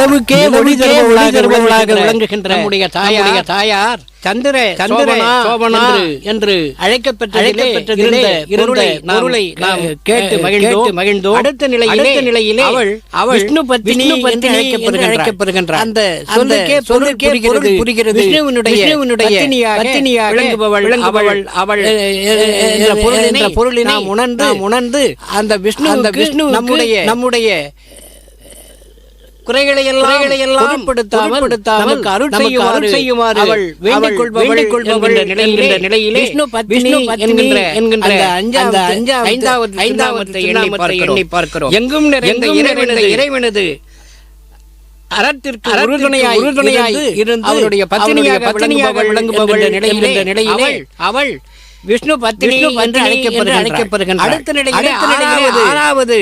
நிலவுக்கே ஒளி தருபவளாக விளங்குகின்ற நம்முடைய தாயார் தாயார் சந்திர சந்திர சோபனா என்று அழைக்கப்பட்ட அழைக்கப்பட்டதிலே இருந்த பொருளை பொருளை நாம் நாம் கேட்டு கேட்டு மகிழ்ந்தோம். கேட்டு மகிழ்ந்தோம். அடுத்த நிலையிலே அடுத்த நிலையிலே அவள் அவள் விஷ்ணு பத்தினி விஷ்ணு என்று பத்தினி அழைக்கப்படுகின்றாள். அழைக்கப்படுகின்றாள். அந்த சொல்லுக்கே பொருள் சொல்லுக்கே புரிகிறது பொருள் புரிகிறது. விஷ்ணுவினுடைய விஷ்ணுவினுடைய பத்தினியாக பத்தினியாக விளங்குபவள் அவள் அவள் என்ற பொருளினை உணர்ந்து உணர்ந்து அந்த விஷ்ணு அந்த விஷ்ணு நம்முடைய நம்முடைய குறைகளை எல்லாம் பொருட்படுத்தாமல் அருள் செய்யுமாறு அவள் வேண்டிக் கொள்பவள் என்கின்ற நிலையிலே விஷ்ணு பத்தினி விஷ்ணு பத்தினி என்கின்ற என்கின்ற அந்த அஞ்சாவது அந்த அஞ்சாவது ஐந்தாவது ஐந்தாவது திருநாமத்தை எண்ணி திருநாமத்தை பார்க்கிறோம். எண்ணி பார்க்கிறோம். எங்கும் நிறைந்த எங்கும் இறைவனது நிறைந்த இறைவனது அறத்திற்கு உறுதுணையாய் உறுதுணையாய் இருந்து அவருடைய பத்தினியாக பத்தினியாக விளங்குபவள் நிலையிலே அவள் விஷ்ணு பத்தினி என்று அழைக்கப்படுகின்றாள். அடுத்த நிலையிலே ஆறாவது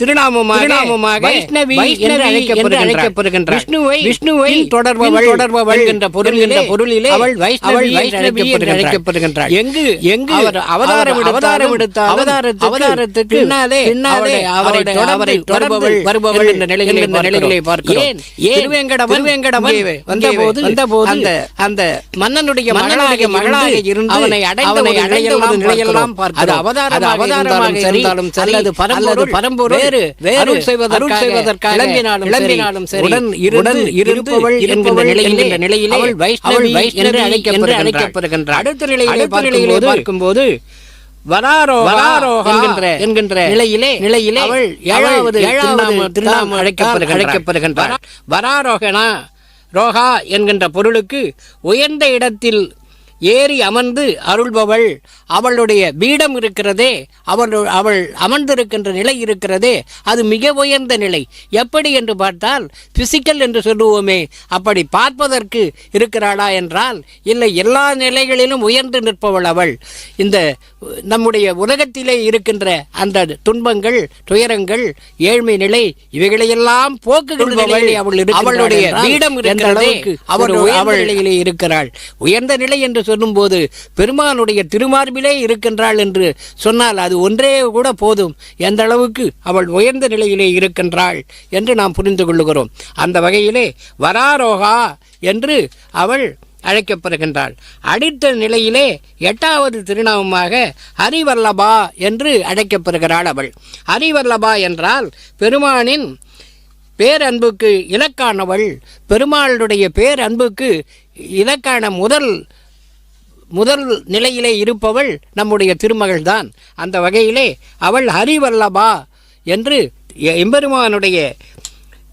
திருநாமமாக வைஷ்ணவி வைஷ்ணவி என்று என்று தொடர்பவள் தொடர்பவள் என்கின்ற பொருளிலே என்கின்ற பொருளிலே அவள் வைஷ்ணவி என்று வைஷ்ணவி என்று அழைக்கப்படுகின்றாள். எங்கு? எங்கு? அவர் அவதாரம் அவதாரம் எடுத்தாலும் அவதாரத்துக்கு அவதாரத்துக்கு பின்னாலே பின்னாலே அவரை அவரை தொடர்ந்து அவரை வருபவள் என்கின்ற நிலையிலே என்கின்ற நிலையிலே பார்க்கிறோம். ஏன்? திருவேங்கடவன் இங்கே வந்தபோது வந்தபோது அந்த அந்த மன்னனுடைய மன்னனுடைய மகளாக இருந்து அவனை அடைந்த அவனை ஒரு அடைந்த நிலையெல்லாம். பார்க்கிறோம். அது அவதாரமாக இருந்தாலும் சரி, அல்லது பரம்பொருள் பரம்பொருள் வேறு வேறு செய்வதற்காக கிளம்பினாலும் கிளம்பினாலும் சரி, உடன் இருப்பவள் என்கின்ற நிலையிலே நிலையிலே அவள் வைஷ்ணவி என்று. அழைக்கப்படுகின்றாள். அடுத்த நிலையிலே நிலையிலே பார்க்கும்போது என்கின்ற நிலையிலே நிலையிலே அவள் ஏழாவது ஏழாவது திருநாம-. அழைக்கப்படுகின்றார் வராரோகனா ரோகா என்கின்ற பொருளுக்கு உயர்ந்த இடத்தில் ஏறி அமர்ந்து அருள்பவள். அவளுடைய பீடம் இருக்கிறதே அவள் அவள் அமர்ந்திருக்கின்ற நிலை இருக்கிறதே அது மிக உயர்ந்த நிலை. எப்படி என்று பார்த்தால் பிசிக்கல் என்று சொல்லுவோமே அப்படி பார்ப்பதற்கு இருக்கிறாளா என்றால் இல்லை எல்லா நிலைகளிலும் உயர்ந்து நிற்பவள் அவள். இந்த நம்முடைய உலகத்திலே இருக்கின்ற அந்த துன்பங்கள் துயரங்கள் ஏழ்மை நிலை இவைகளையெல்லாம் போக்குகின்ற நிலையிலே அவள் இருக்கிறாள் அவளுடைய பீடம் இருக்கிறதே, அவள் உயர்ந்த அவள் நிலையிலே இருக்கிறாள். உயர்ந்த நிலை என்று சொல்லும்போது பெருமானுடைய திருமார்பிலே இருக்கின்றாள் என்று சொன்னால் அது ஒன்றே கூட போதும். எந்த அளவுக்கு அவள் உயர்ந்த நிலையிலே இருக்கின்றாள் என்று நாம் புரிந்து கொள்ளுகிறோம். அந்த வகையிலே வராரோகா என்று அவள் அழைக்கப்படுகின்றாள். அடுத்த நிலையிலே எட்டாவது திருநாமமாக ஹரிவல்லபா என்று அழைக்கப்படுகிறாள் அவள். ஹரிவல்லபா என்றால் பெருமானின் பேரன்புக்கு இலக்கானவள். பெருமாளுடைய பேரன்புக்கு இலக்கான முதல் முதல் நிலையிலே இருப்பவள் நம்முடைய திருமகள் தான் அந்த வகையிலே அவள் ஹரிவல்லபா என்று எம்பெருமானுடைய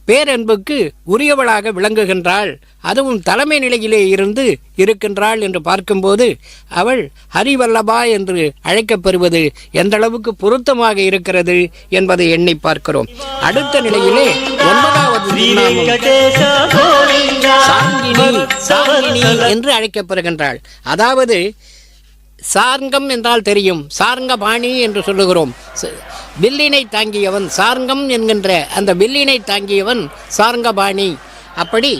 பேரன்புக்கு உரியவளாக விளங்குகின்றாள். அதுவும் தலைமை நிலையிலே இருந்து இருக்கின்றாள் என்று பார்க்கும்போது அவள் ஹரிவல்லபா என்று அழைக்கப்பெறுவது எந்தளவுக்கு பொருத்தமாக இருக்கிறது என்பதை எண்ணி பார்க்கிறோம். அடுத்த நிலையிலே ஒன்பதாவது என்று அழைக்கப்படுகின்றாள். அதாவது சார்ங்கம் என்றால் தெரியும். சார்ங்கபாணி என்று சொல்லுகிறோம். வில்லினை தாங்கியவன் சார்ங்கம் என்கின்ற அந்த வில்லினை தாங்கியவன் சார்ங்கபாணி. அப்படி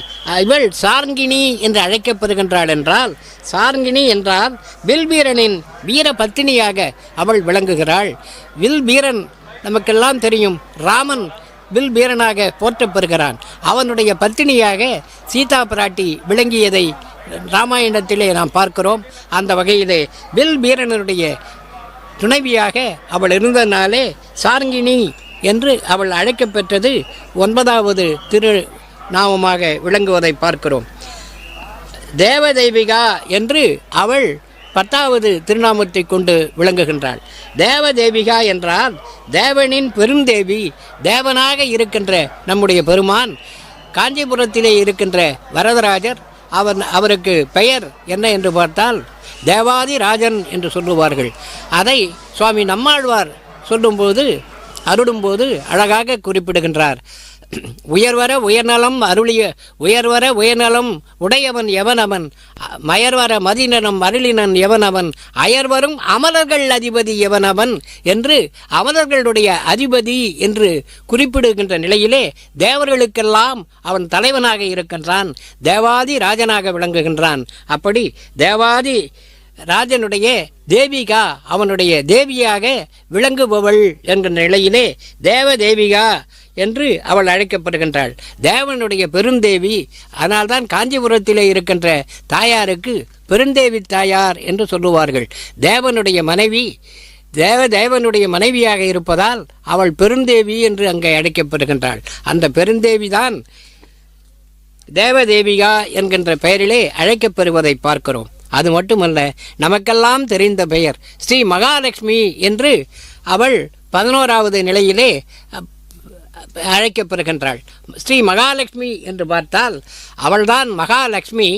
இவள் சார்ங்கினி என்று அழைக்கப்படுகின்றாள் என்றால் சார்ங்கினி என்றால் வில் வீரனின் வீர பத்தினியாக அவள் விளங்குகிறாள். வில் வீரன் நமக்கெல்லாம் தெரியும் ராமன் வில் வீரனாக போற்றப்பெறுகிறான் அவனுடைய பத்தினியாக சீதா பிராட்டி விளங்கியதை ராமாயணத்திலே நாம் பார்க்கிறோம். அந்த வகையிலே வில் வீரனுடைய துணைவியாக அவள் இருந்தனாலே சார்ங்கினி என்று அவள் அழைக்கப்பெற்றது ஒன்பதாவது திரு நாமமாக விளங்குவதை பார்க்கிறோம். தேவதேவிகா என்று அவள் பத்தாவது திருநாமத்தை கொண்டு விளங்குகின்றாள். தேவதேவிகா என்றால் தேவனின் பெருந்தேவி தேவனாக இருக்கின்ற நம்முடைய பெருமான் காஞ்சிபுரத்திலே இருக்கின்ற வரதராஜர் அவர் அவருக்கு பெயர் என்ன என்று பார்த்தால் தேவாதி ராஜன் என்று சொல்லுவார்கள். அதை சுவாமி நம்மாழ்வார் சொல்லும்போது அருளும்போது அழகாக குறிப்பிடுகின்றார். உயர்வர உயர்நலம் அருளிய உயர்வர உயர்நலம் உடையவன் எவனவன்? அவன் மயர்வர மதினனம் அருளினன் எவனவன்? அயர்வரும் அமலர்கள் அதிபதி எவனவன்? என்று அமலர்களுடைய அதிபதி என்று குறிப்பிடுகின்ற நிலையிலே தேவர்களுக்கெல்லாம் அவன் தலைவனாக இருக்கின்றான். தேவாதி ராஜனாக விளங்குகின்றான். அப்படி தேவாதி ராஜனுடைய தேவிகா அவனுடைய தேவியாக விளங்குபவள் என்கிற நிலையிலே தேவ தேவிகா என்று அவள் அழைக்கப்படுகின்றாள். தேவனுடைய பெருந்தேவி அதனால்தான் காஞ்சிபுரத்திலே இருக்கின்ற தாயாருக்கு பெருந்தேவி தாயார் என்று சொல்லுவார்கள். தேவனுடைய மனைவி தேவ தேவனுடைய மனைவியாக இருப்பதால் அவள் பெருந்தேவி என்று அங்கே அழைக்கப்படுகின்றாள். அந்த பெருந்தேவி தான் தேவதேவிகா என்கின்ற பெயரிலே அழைக்கப்பெறுவதை பார்க்கிறோம். அது மட்டுமல்ல நமக்கெல்லாம் தெரிந்த பெயர் ஸ்ரீ மகாலட்சுமி என்று அவள் பதினோராவது நிலையிலே அழைக்கப்படுகின்றாள். அழைக்கப்பெறுகின்றாள் ஸ்ரீ மகாலட்சுமி என்று பார்த்தால் அவள்தான் மகாலட்சுமி.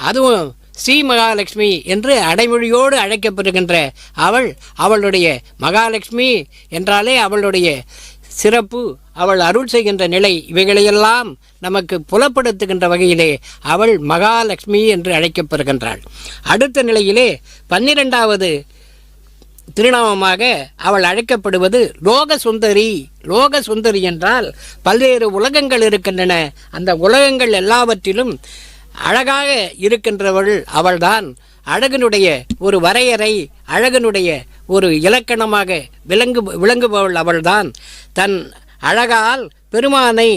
அதுவும் ஸ்ரீ மகாலட்சுமி என்று அடைமொழியோடு அழைக்கப்படுகின்ற அவள் அவளுடைய மகாலட்சுமி என்றாலே அவளுடைய சிறப்பு அவள் அருள் செய்கின்ற நிலை இவைகளையெல்லாம் நமக்கு புலப்படுத்துகின்ற வகையிலே அவள் மகாலட்சுமி என்று அழைக்கப்படுகின்றாள். அடுத்த நிலையிலே பன்னிரெண்டாவது திருநாமமாக அவள் அழைக்கப்படுவது லோக சுந்தரி லோக சுந்தரி என்றால் பல்வேறு உலகங்கள் இருக்கின்றன. அந்த உலகங்கள் எல்லாவற்றிலும் அழகாக இருக்கின்றவள் அவள்தான். அழகனுடைய ஒரு வரையறை அழகனுடைய ஒரு இலக்கணமாக விளங்கு விளங்குபவள் அவள்தான். தன் அழகால் பெருமானை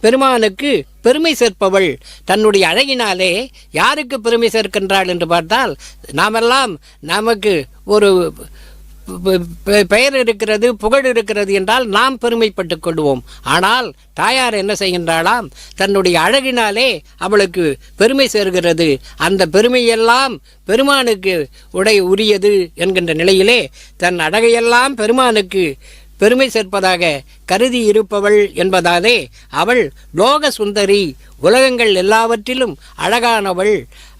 பெருமானுக்கு பெருமை சேர்ப்பவள். தன்னுடைய அழகினாலே யாருக்கு பெருமை சேர்க்கின்றாள் என்று பார்த்தால் நாமெல்லாம் நமக்கு ஒரு பெயர் இருக்கிறது புகழ் இருக்கிறது என்றால் நாம் பெருமைப்பட்டு கொள்வோம். ஆனால் தாயார் என்ன செய்கின்றாளாம்? தன்னுடைய அழகினாலே அவளுக்கு பெருமை சேர்கிறது. அந்த பெருமையெல்லாம் பெருமானுக்கு உடை உரியது என்கின்ற நிலையிலே தன் அழகையெல்லாம் பெருமானுக்கு பெருமை சேர்ப்பதாக கருதி இருப்பவள் என்பதாலே அவள் லோக சுந்தரி உலகங்கள் எல்லாவற்றிலும் அழகானவள்.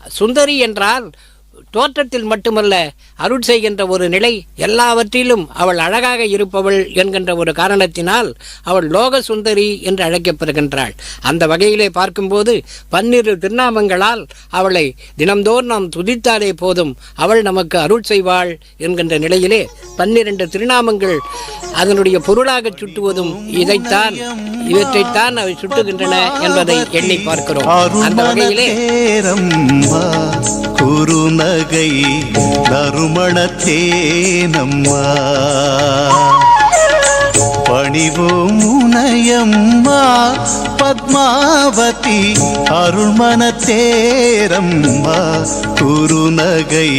சுந்தரி என்றால் தோற்றத்தில் மட்டுமல்ல அருள் செய்கின்ற ஒரு நிலை எல்லாவற்றிலும் அவள் அழகாக இருப்பவள் என்கின்ற ஒரு காரணத்தினால் அவள் லோக சுந்தரி என்று அழைக்கப்படுகின்றாள். அந்த வகையிலே பார்க்கும்போது பன்னிரு திருநாமங்களால் அவளை தினம்தோறும் நாம் துதித்தாலே போதும் அவள் நமக்கு அருள் செய்வாள் என்கின்ற நிலையிலே பன்னிரண்டு திருநாமங்கள் அதனுடைய பொருளாக சுட்டுவதும் இதைத்தான் இவற்றைத்தான் அவை சுட்டுகின்றன என்பதை எண்ணி பார்க்கிறோம். அந்த வகையிலே குறுநகை நறுமணத்தேனம்மா பணிவோம் முனையம்மா பத்மாவதி அருள்மணத்தேரம்மா குறுநகை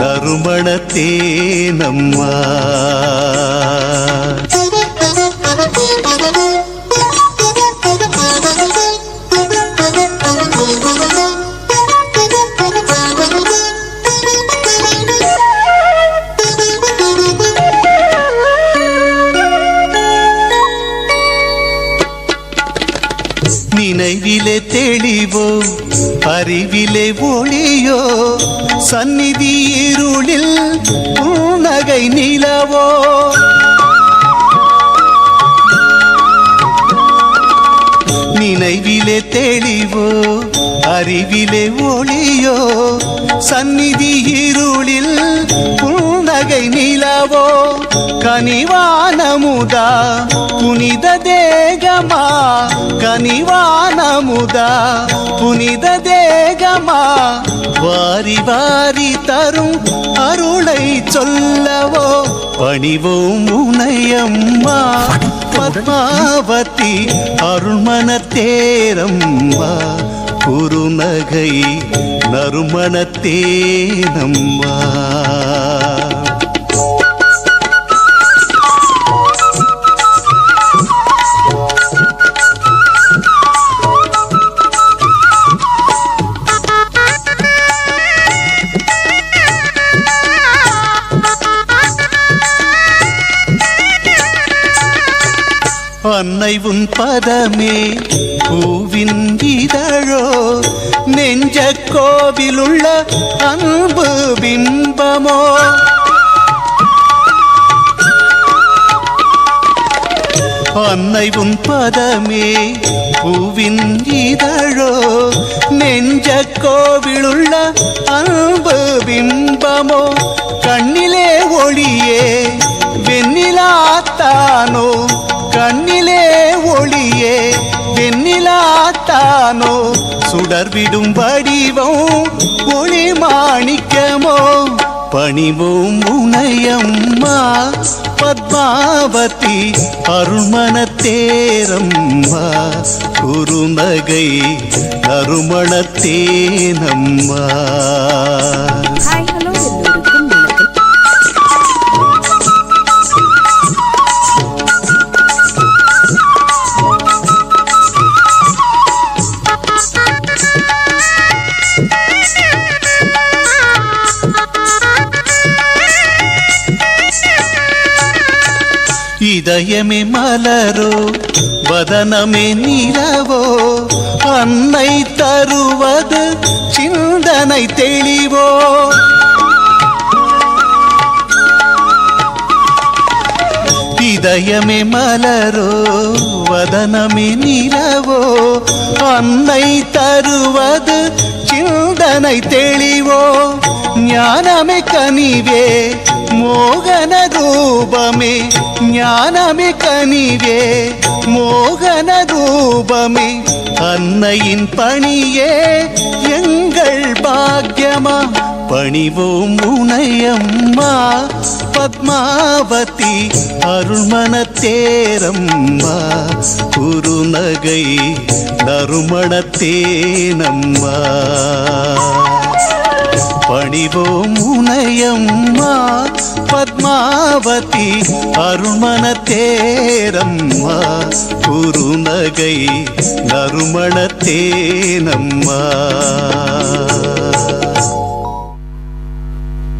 நறுமணத்தேனம்மா தெளிவோ? அறிவிலே ஒளியோ? சந்நிதி இருளில் நகை நிலவோ? நினைவிலே தெளிவோ? அறிவிலே ஒளியோ? சந்நிதி இருளில் நிலவோ கனிவானமுதா புனித தேகமா? கனிவானமுதா புனித தேகமா? வாரி வாரி தரும் அருளை சொல்லவோ பணிவோம் உனையம்மா. பத்மாவதி அருள்மணத்தேரம்மா குறுநகை நறுமணத்தேனம்மா. அன்னை உன் பதமே பூவின் இதழோ நெஞ்ச கோவிலுள்ள அன்பு பிம்பமோ. அன்னை உன் பதமே பூவின் இதழோ நெஞ்ச கோவிலுள்ள அன்பு பிம்பமோ. கண்ணிலே ஒளியே வெண்ணிலாத்தானோ கண்ணிலே ஒளியே வெண்ணிலாத்தானோ சுடர்விடும் வடிவம் ஒளி மாணிக்கமோ? பணிவும் உனையம்மா பத்மாவதி அருள்மனத்தேரம்மா குறுநகை நறுமணத்தேனம்மா இதயமே மலரோ வதனமே நிலவோ அன்னை தருவது சிந்தனை தெளிவோ இதயமே மலரோ வதனமே நிலவோ அன்னை தருவது சிந்தனை தெளிவோ ஞானமே கனிவே மோகன ரூபமே ஞானமே கனிவே. மோகன ரூபமே அன்னையின் பணியே எங்கள் பாக்கியமா. பணிவோம் உனையம்மா பத்மாவதி அருள்மண தேரம்மா குருநகை நறுமண தேனம்மா பணிவோம் உனையம்மா பத்மாவதி அருள்மனத்தேரம்மா குறுநகை நறுமணத்தேனம்மா.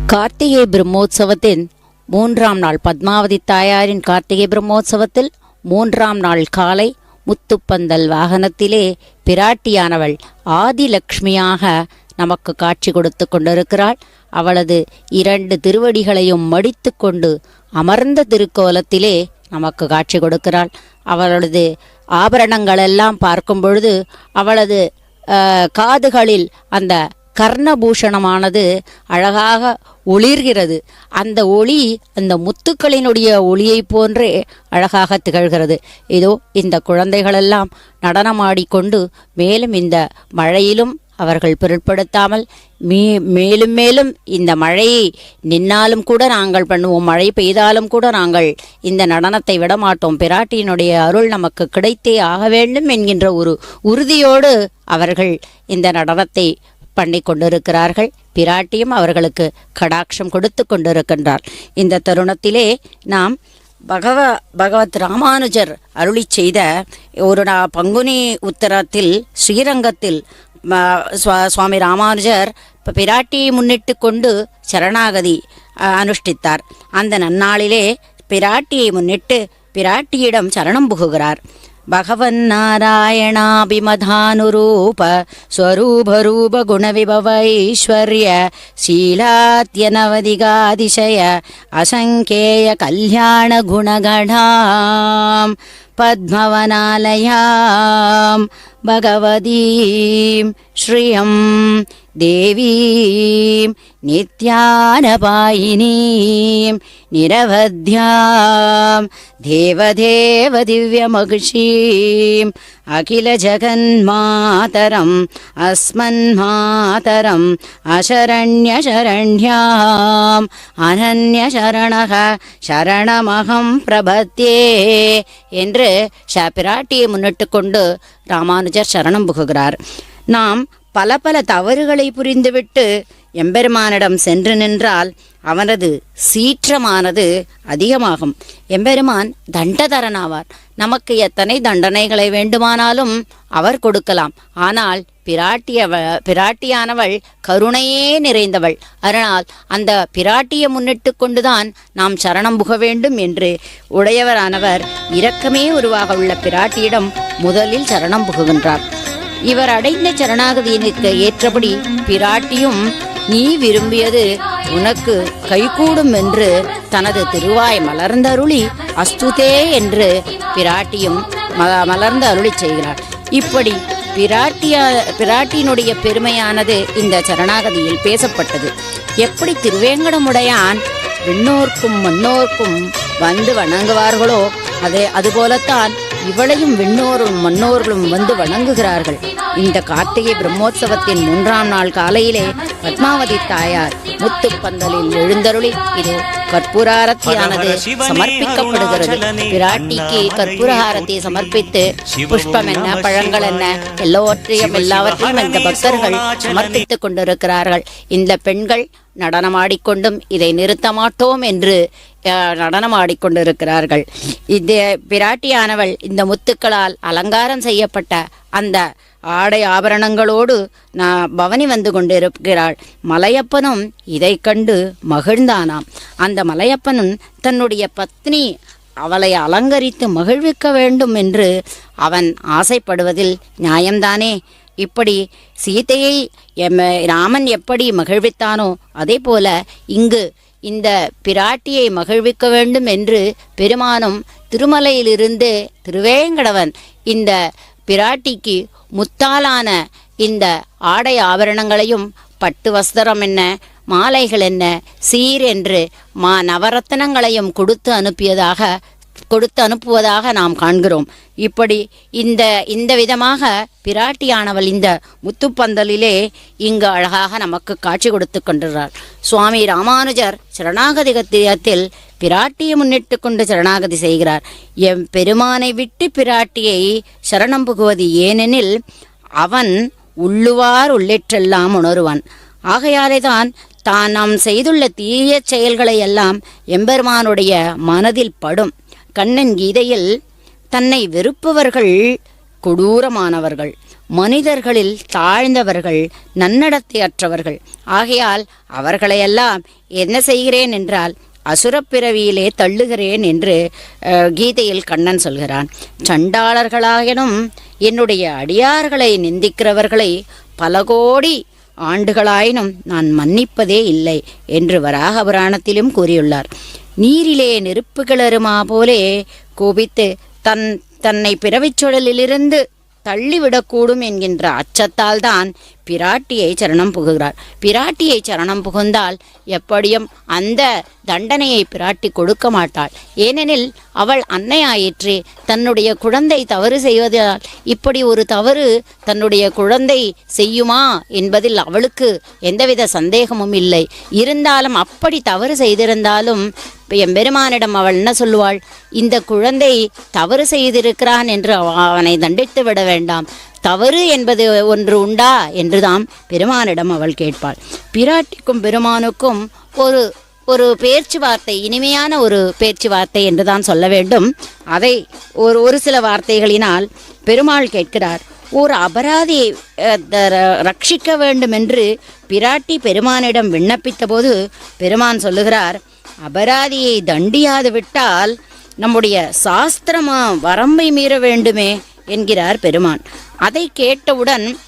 கார்த்திகை பிரம்மோற்சவத்தின் மூன்றாம் நாள் பத்மாவதி தாயாரின் கார்த்திகை பிரம்மோற்சவத்தில் மூன்றாம் நாள் காலை முத்துப்பந்தல் வாகனத்திலே பிராட்டியானவள் ஆதிலக்ஷ்மியாக நமக்கு காட்சி கொடுத்து கொண்டிருக்கிறாள். அவளது இரண்டு திருவடிகளையும் மடித்து கொண்டு அமர்ந்த திருக்கோலத்திலே நமக்கு காட்சி கொடுக்கிறாள். அவளது ஆபரணங்களெல்லாம் பார்க்கும் பொழுது அவளது காதுகளில் அந்த கர்ணபூஷணமானது அழகாக ஒளிர்கிறது. அந்த ஒளி அந்த முத்துக்களினுடைய ஒளியைப் போன்றே அழகாக திகழ்கிறது. இதோ இந்த குழந்தைகளெல்லாம் நடனமாடிக்கொண்டு மேலும் இந்த மழையிலும் அவர்கள் பொருட்படுத்தாமல் மீ மேலும் மேலும் இந்த மழையை நின்னாலும் கூட நாங்கள் பண்ணுவோம். மழை பெய்தாலும் கூட நாங்கள் இந்த நடனத்தை விட மாட்டோம் பிராட்டியினுடைய அருள் நமக்கு கிடைத்தே ஆக வேண்டும் என்கின்ற ஒரு உறுதியோடு அவர்கள் இந்த நடனத்தை பண்ணி கொண்டிருக்கிறார்கள். பிராட்டியும் அவர்களுக்கு கடாட்சம் கொடுத்து கொண்டிருக்கின்றார். இந்த தருணத்திலே நாம் பகவ பகவத் ராமானுஜர் அருளி செய்த ஒரு நா பங்குனி உத்தரத்தில் ஸ்ரீரங்கத்தில் சுவாமி ராமானுஜர் பிராட்டியை முன்னிட்டு கொண்டு சரணாகதி அனுஷ்டித்தார். அந்த நன்னாளிலே பிராட்டியை முன்னிட்டு பிராட்டியிடம் சரணம் புகுகிறார். பகவன் நாராயணாபிமதானுரூப ஸ்வரூபரூப குணவிபவைஸ்வர்ய சீலாத்யனவதிகாதிசய पद्मवनालयां भगवतीं श्रियं பத்மவனாலயாம் பகவதீம் ஸ்ரீயம் தேவீம் நித்யானபாயினீம் நிரவத்யாம் தேவதேவ திவ்யமகிஷீம் அகில ஜகன்மாதரம் அஸ்மன்மாதரம் அசரண்யசரண்யாம் அனன்யசரணக சரணமகம் பிரபத்தே என்று ஷ பிராட்டியை முன்னிட்டு கொண்டு ராமானுஜர் சரணம் புகுகிறார். நாம் பல பல தவறுகளை புரிந்துவிட்டு எம்பெருமானிடம் சென்று நின்றால் அவனது சீற்றமானது அதிகமாகும். எம்பெருமான் தண்டதரனாவார். நமக்கு எத்தனை தண்டனைகளை வேண்டுமானாலும் அவர் கொடுக்கலாம். ஆனால் பிராட்டியவ பிராட்டியானவள் கருணையே நிறைந்தவள். அதனால் அந்த பிராட்டியை முன்னிட்டு கொண்டுதான் நாம் சரணம் புக வேண்டும் என்று உடையவரானவர் இரக்கமே உருவாக உள்ள பிராட்டியிடம் முதலில் சரணம் புகுகின்றார். இவர் அடைந்த சரணாகதியினுக்கு ஏற்றபடி பிராட்டியும் நீ விரும்பியது உனக்கு கைகூடும் என்று தனது திருவாய் மலர்ந்தருளி அஸ்துதே என்று பிராட்டியும் ம- அருளி செய்கிறார். இப்படி பிராட்டியா பிராட்டியினுடைய பெருமையானது இந்த சரணாகதியில் பேசப்பட்டது. எப்படி திருவேங்கடமுடையான் விண்ணோர்க்கும் மண்ணோர்க்கும் வந்து வணங்குவார்களோ அதே அதுபோலத்தான் இவளையும் விண்ணோரும் மன்னோர்களும் வந்து வணங்குகிறார்கள். இந்த கார்த்திகை பிரம்மோற்சவத்தின் மூன்றாம் நாள் காலையிலே பத்மாவதி தாயார் முத்து பந்தலில் எழுந்தருளி இது கற்பூராரத்தியானது சமர்ப்பிக்கப்படுகிறது. பிராட்டிக்கு கற்பூரஹாரத்தை சமர்ப்பித்து புஷ்பம் என்ன பழங்கள் என்ன எல்லாவற்றையும் எல்லாவற்றையும் இந்த பக்தர்கள் சமர்ப்பித்துக் கொண்டிருக்கிறார்கள். இந்த பெண்கள் நடனமாடிக்கொண்டும் இதை நிறுத்த மாட்டோம் என்று நடனம் நடனமாடிக்கொண்டிருக்கிறார்கள். இந்த பிராட்டியானவள் இந்த முத்துக்களால் அலங்காரம் செய்யப்பட்ட அந்த ஆடை ஆபரணங்களோடு நான் பவனி வந்து கொண்டிருக்கிறாள். மலையப்பனும் இதை கண்டு மகிழ்ந்தானாம். அந்த மலையப்பனும் தன்னுடைய பத்னி அவளை அலங்கரித்து மகிழ்விக்க வேண்டும் என்று அவன் ஆசைப்படுவதில் நியாயம்தானே? இப்படி சீதையை எம் ராமன் எப்படி மகிழ்வித்தானோ அதே போல இங்கு இந்த பிராட்டியை மகிழ்விக்க வேண்டும் என்று பெருமானும் திருமலையிலிருந்து திருவேங்கடவன் இந்த பிராட்டிக்கு முத்தாலான இந்த ஆடை ஆபரணங்களையும் பட்டு வஸ்திரம் என்ன மாலைகள் என்ன சீர் என்று மா நவரத்தனங்களையும் கொடுத்து அனுப்பியதாக கொடுத்து அனுப்புவதாக நாம் காண்கிறோம். இப்படி இந்த இந்த விதமாக பிராட்டியானவள் இந்த முத்துப்பந்தலிலே இங்கு அழகாக நமக்கு காட்சி கொடுத்து கொண்டுள்ளார் சுவாமி ராமானுஜர் சரணாகதிகத்தியத்தில் பிராட்டியை முன்னிட்டு கொண்டு சரணாகதி செய்கிறார். எம் பெருமானை விட்டு பிராட்டியை சரணம் புகுவது ஏனெனில் அவன் உள்ளுவார் உள்ளிற்றெல்லாம் உணருவான். ஆகையாலே தான் தான் நாம் செய்துள்ள தீய செயல்களை எல்லாம் எம்பெருமானுடைய மனதில் படும். கண்ணன் கீதையில் தன்னை வெறுப்பவர்கள் கொடூரமானவர்கள் மனிதர்களில் தாழ்ந்தவர்கள் நன்னடத்தை அற்றவர்கள். ஆகையால் அவர்களையெல்லாம் என்ன செய்கிறேன் என்றால் அசுரப்பிறவியிலே தள்ளுகிறேன் என்று கீதையில் கண்ணன் சொல்கிறான். சண்டாளர்களாயினும் என்னுடைய அடியார்களை நிந்திக்கிறவர்களை பல கோடி ஆண்டுகளாயினும் நான் மன்னிப்பதே இல்லை என்று வராக புராணத்திலும் கூறியுள்ளார். நீரிலே நெருப்பு கிளறுமா போலே கோபித்து தன் தன்னை பிறவிச் சுழலிலிருந்து தள்ளிவிடக்கூடும் என்கின்ற அச்சத்தால் தான் பிராட்டியை சரணம் புகுகிறார். பிராட்டியை சரணம் புகுந்தால் எப்படியும் அந்த தண்டனையை பிராட்டி கொடுக்க மாட்டாள். ஏனெனில் அவள் அன்னையாயிற்று தன்னுடைய குழந்தை தவறு செய்வதால் இப்படி ஒரு தவறு தன்னுடைய குழந்தை செய்யுமா என்பதில் அவளுக்கு எந்தவித சந்தேகமும் இல்லை. இருந்தாலும் அப்படி தவறு செய்திருந்தாலும் எம்பெருமானிடம் அவள் என்ன சொல்லுவாள்? இந்த குழந்தை தவறு செய்திருக்கிறான் என்று அவனை தண்டித்து விட வேண்டாம். தவறு என்பது ஒன்று உண்டா என்றுதான் பெருமானிடம் அவள் கேட்பாள். பிராட்டிக்கும் பெருமானுக்கும் ஒரு ஒரு பேச்சுவார்த்தை இனிமையான ஒரு பேச்சுவார்த்தை என்றுதான் சொல்ல வேண்டும். அதை ஒரு ஒரு சில வார்த்தைகளினால் பெருமாள் கேட்கிறார் ஒரு அபராதியை த- ர- ரட்சிக்க வேண்டும் என்று பிராட்டி பெருமானிடம் விண்ணப்பித்த போது பெருமான் சொல்லுகிறார் அபராதியை தண்டியாது விட்டால் நம்முடைய சாஸ்திரமா வரம்பை மீற வேண்டுமே என்கிறார் பெருமான். அதை கேட்டவுடன்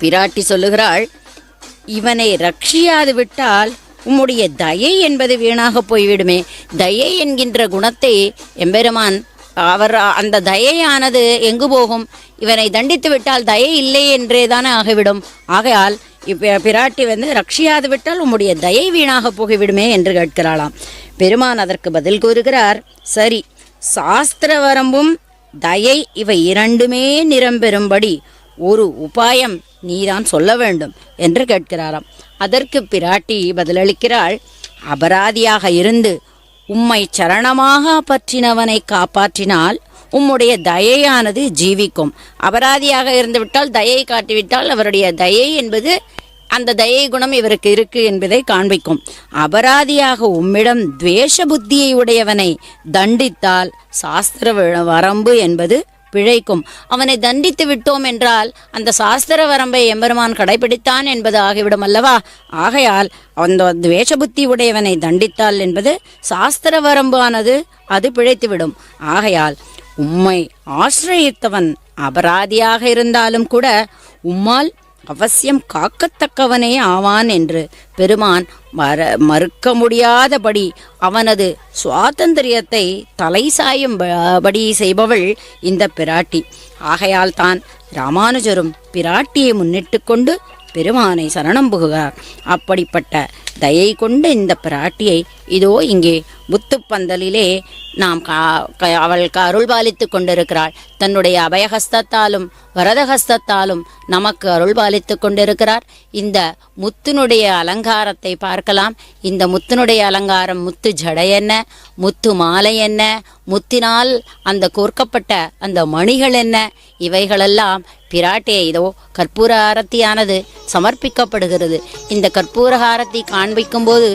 பிராட்டி சொல்லுகிறாள் இவனை ரட்சியாது விட்டால் உம்முடைய தயை என்பது வீணாக போய்விடுமே. தயை என்கின்ற குணத்தை எம்பெருமான் அவர் அந்த தயையானது எங்கு போகும்? இவனை தண்டித்து விட்டால் தயை இல்லை என்றே தானே ஆகிவிடும். ஆகையால் இப்ப பிராட்டி வந்து ரட்சியாது விட்டால் உம்முடைய தயை வீணாக போகிவிடுமே என்று கேட்கிறாளாம். பெருமான் அதற்கு பதில் கூறுகிறார் சரி சாஸ்திர வரம்பும் தயை இவை இரண்டுமே நிரம்பெறும்படி ஒரு உபாயம் நீதான் சொல்ல வேண்டும் என்று கேட்கிறாராம். அதற்கு பிராட்டி பதிலளிக்கிறாள் அபராதியாக இருந்து உம்மை சரணமாக பற்றினவனை காப்பாற்றினால் உம்முடைய தயையானது ஜீவிக்கும். அபராதியாக இருந்துவிட்டால் தயை காட்டிவிட்டால் அவருடைய தயை என்பது அந்த தயை குணம் இவருக்கு இருக்கு என்பதை காண்பிக்கும். அபராதியாக உம்மிடம் துவேஷ புத்தியை உடையவனை தண்டித்தால் சாஸ்திர வரம்பு என்பது பிழைக்கும். அவனை தண்டித்து விட்டோம் என்றால் அந்த சாஸ்திர வரம்பை எம்பெருமான் கடைபிடித்தான் என்பது ஆகிவிடும் அல்லவா? ஆகையால் அந்த துவேஷ புத்தி உடையவனை தண்டித்தால் என்பது சாஸ்திர வரம்பானது அது பிழைத்துவிடும். ஆகையால் உம்மை ஆசிரயித்தவன் அபராதியாக இருந்தாலும் கூட உம்மால் அவசியம் காக்கத்தக்கவனே ஆவான் என்று பெருமான் மற மறுக்க முடியாதபடி அவனது சுவாதந்திரியத்தை தலை சாயும்படி செய்பவள் இந்த பிராட்டி. ஆகையால் தான் ராமானுஜரும் பிராட்டியை முன்னிட்டு கொண்டு பெருமானை சரணம் புகுகிறார் அப்படிப்பட்ட தயை கொண்ட இந்த பிராட்டியை இதோ இங்கே புத்துப்பந்தலிலே நாம் கா க- அவள் க- அருள் கொண்டிருக்கிறாள். தன்னுடைய அபயஹஸ்தத்தாலும் வரதஹஸ்தத்தாலும் நமக்கு அருள்பாலித்துக் கொண்டிருக்கிறார். இந்த முத்தினுடைய அலங்காரத்தை பார்க்கலாம். இந்த முத்தினுடைய அலங்காரம் முத்து ஜடை என்ன முத்து மாலை என்ன முத்தினால் அந்த கோர்க்கப்பட்ட அந்த மணிகள் என்ன இவைகளெல்லாம் பிராட்டே இதோ கற்பூர ஆரத்தியானது சமர்ப்பிக்கப்படுகிறது. இந்த கற்பூர ஆரத்தி காண்பிக்கும் போது